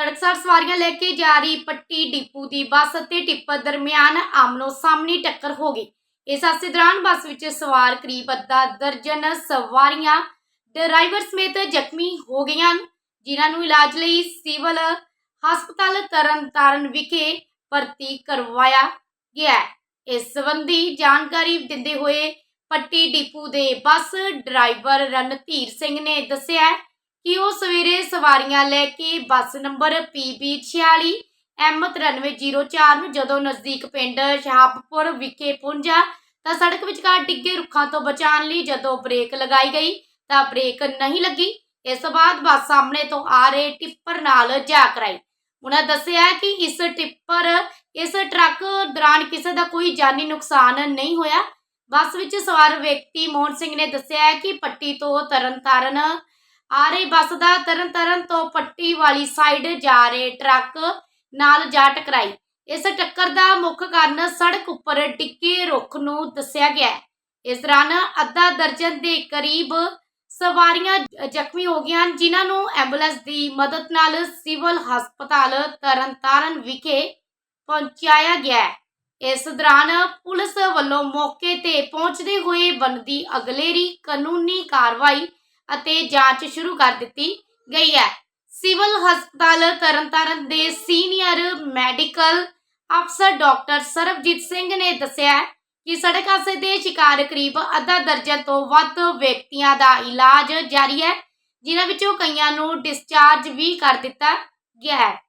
ਤੜਕਸਾਰ ਸਵਾਰੀਆਂ ਲੈ ਕੇ ਜਾ ਰਹੀ ਪੱਟੀ ਡਿਪੂ ਦੀ ਬੱਸ ਅਤੇ ਟਿੱਪਰ ਦਰਮਿਆਨ ਆਮਨੋ ਸਾਹਮਣੀ ਟੱਕਰ ਹੋ ਗਈ। ਇਸ ਹਾਦਸੇ ਦੌਰਾਨ ਬੱਸ ਵਿੱਚ ਸਵਾਰ ਕਰੀਬ ਅੱਧਾ ਦਰਜਨ ਸਵਾਰੀਆਂ ਡਰਾਈਵਰ ਸਮੇਤ ਜ਼ਖਮੀ ਹੋ ਗਈਆਂ ਹਨ, ਜਿਨ੍ਹਾਂ ਨੂੰ ਇਲਾਜ ਲਈ ਸਿਵਲ ਹਸਪਤਾਲ ਤਰਨਤਾਰਨ ਵਿਖੇ ਭਰਤੀ ਕਰਵਾਇਆ ਗਿਆ ਇਸ ਸੰਬੰਧੀ ਜਾਣਕਾਰੀ ਦਿੰਦੇ ਹੋਏ ਪੱਟੀ ਡਿਪੂ ਦੇ ਬੱਸ ਡਰਾਈਵਰ ਰਣਧੀਰ ਸਿੰਘ ਨੇ ਦੱਸਿਆ ਕਿ ਉਹ ਸਵੇਰੇ ਸਵਾਰੀਆਂ ਲੈ ਕੇ ਬੱਸ ਨੰਬਰ PB 46 M9304 ਨੂੰ ਜਦੋਂ ਨਜ਼ਦੀਕ ਪਿੰਡ ਸ਼ਹਾਬਪੁਰ ਵਿਖੇ ਪਹੁੰਚਾ, ਤਾਂ ਸੜਕ ਵਿਚਕਾਰ ਡਿੱਗੇ ਰੁੱਖਾਂ ਤੋਂ ਬਚਾਉਣ ਲਈ ਜਦੋਂ ਬ੍ਰੇਕ ਲਗਾਈ ਗਈ, ਤਾਂ ਬ੍ਰੇਕ ਨਹੀਂ ਲੱਗੀ। ਇਸ ਤੋਂ ਬਾਅਦ ਬੱਸ ਸਾਹਮਣੇ ਤੋਂ ਆ ਰਹੇ ਟਿੱਪਰ ਨਾਲ ਜਾ ਕਰਾਈ। ਉਹਨਾਂ ਦੱਸਿਆ ਕਿ ਇਸ ਟਿੱਪਰ, ਇਸ ਟਰੱਕ ਦੌਰਾਨ ਕਿਸੇ ਦਾ ਕੋਈ ਜਾਨੀ ਨੁਕਸਾਨ ਨਹੀਂ ਹੋਇਆ। ਬੱਸ ਵਿੱਚ ਸਵਾਰ ਵਿਅਕਤੀ ਮੋਹਨ ਸਿੰਘ ਨੇ ਦੱਸਿਆ ਹੈ ਕਿ ਪੱਟੀ ਤੋਂ ਤਰਨਤਾਰਨ ਆ ਰਹੀ ਬੱਸ ਦਾ ਤਰਨਤਾਰਨ ਤੋਂ ਪੱਟੀ ਵਾਲੀ ਸਾਈਡ ਜਾ ਰਹੇ ਟਰੱਕ ਨਾਲ ਜਾ ਟਕਰਾਈ। ਇਸ ਟੱਕਰ ਦਾ ਮੁੱਖ ਕਾਰਨ ਸੜਕ ਉੱਪਰ ਡਿੱਗੇ ਰੁੱਖ ਨੂੰ ਦੱਸਿਆ ਗਿਆ ਇਸ ਦੌਰਾਨ ਅੱਧਾ ਦਰਜਨ ਦੇ ਕਰੀਬ ਸਵਾਰੀਆਂ ਜ਼ਖਮੀ ਹੋ ਗਈਆਂ ਹਨ, ਜਿਨ੍ਹਾਂ ਨੂੰ ਐਂਬੂਲੈਂਸ ਦੀ ਮਦਦ ਨਾਲ ਸਿਵਲ ਹਸਪਤਾਲ ਤਰਨਤਾਰਨ ਵਿਖੇ ਪਹੁੰਚਾਇਆ ਗਿਆ ਇਸ ਦੌਰਾਨ ਪੁਲਿਸ ਵੱਲੋਂ ਮੌਕੇ ਤੇ ਪਹੁੰਚਦੇ ਹੋਏ ਬਣਦੀ ਅਗਲੇਰੀ ਕਾਨੂੰਨੀ ਕਾਰਵਾਈ ਅਤੇ ਜਾਂਚ ਸ਼ੁਰੂ ਕਰ ਦਿੱਤੀ ਗਈ ਹੈ। ਸਿਵਲ ਹਸਪਤਾਲ ਤਰਨਤਾਰਨ ਦੇ ਸੀਨੀਅਰ ਮੈਡੀਕਲ ਅਫਸਰ ਡਾਕਟਰ ਸਰਬਜੀਤ ਸਿੰਘ ਨੇ ਦੱਸਿਆ ਹੈ ਕਿ ਸੜਕ ਹਾਦਸੇ ਦੇ ਸ਼ਿਕਾਰ ਕਰੀਬ ਅੱਧਾ ਦਰਜਨ ਤੋਂ ਵੱਧ ਵਿਅਕਤੀਆਂ ਦਾ ਇਲਾਜ ਜਾਰੀ ਹੈ, ਜਿਨ੍ਹਾਂ ਵਿੱਚੋਂ ਕਈਆਂ ਨੂੰ ਡਿਸਚਾਰਜ ਵੀ ਕਰ ਦਿੱਤਾ ਗਿਆ ਹੈ।